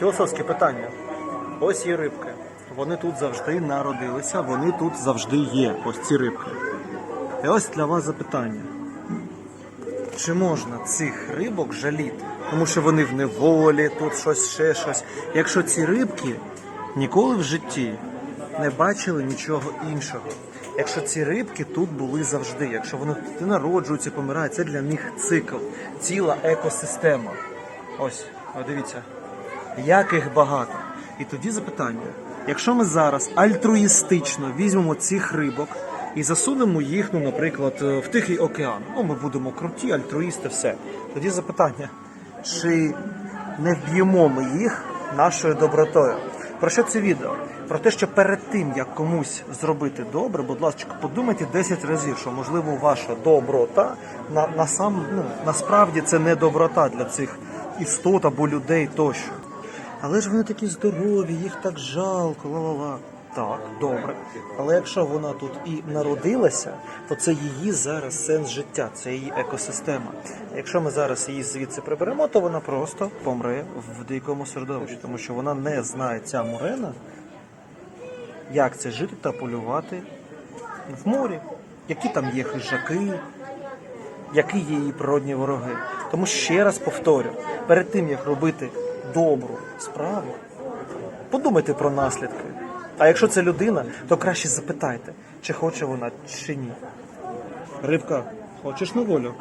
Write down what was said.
Філософське питання. Ось є рибки. Вони тут завжди народилися, вони тут завжди є. Ось ці рибки. І ось для вас запитання. Чи можна цих рибок жаліти? Тому що вони в неволі, тут щось ще щось. Якщо ці рибки ніколи в житті не бачили нічого іншого. Якщо ці рибки тут були завжди, якщо вони тут народжуються, помирають, це для них цикл, ціла екосистема. Ось, дивіться, як їх багато. І тоді запитання: якщо ми зараз альтруїстично візьмемо цих рибок і засунемо їх, ну, наприклад, в Тихий океан, ну ми будемо круті, альтруїсти, все. Тоді запитання, чи не вб'ємо ми їх нашою добротою? Про що це відео? Про те, що перед тим, як комусь зробити добре, будь ласка, подумайте 10 разів, що можливо ваша доброта на, на сам, ну, насправді це не доброта для цих істот або людей тощо. Але ж вони такі здорові, їх так жалко, ла-ла-ла. Так, добре. Але якщо вона тут і народилася, то це її зараз сенс життя, це її екосистема. Якщо ми зараз її звідси приберемо, то вона просто помре в дикому середовищі, тому що вона не знає ця мурена, як це жити та полювати в морі, які там є хижаки, які є її природні вороги. Тому ще раз повторю, перед тим як робити добру справу, подумайте про наслідки. А якщо це людина, то краще запитайте, чи хоче вона, чи ні. Рибка, хочеш на волю?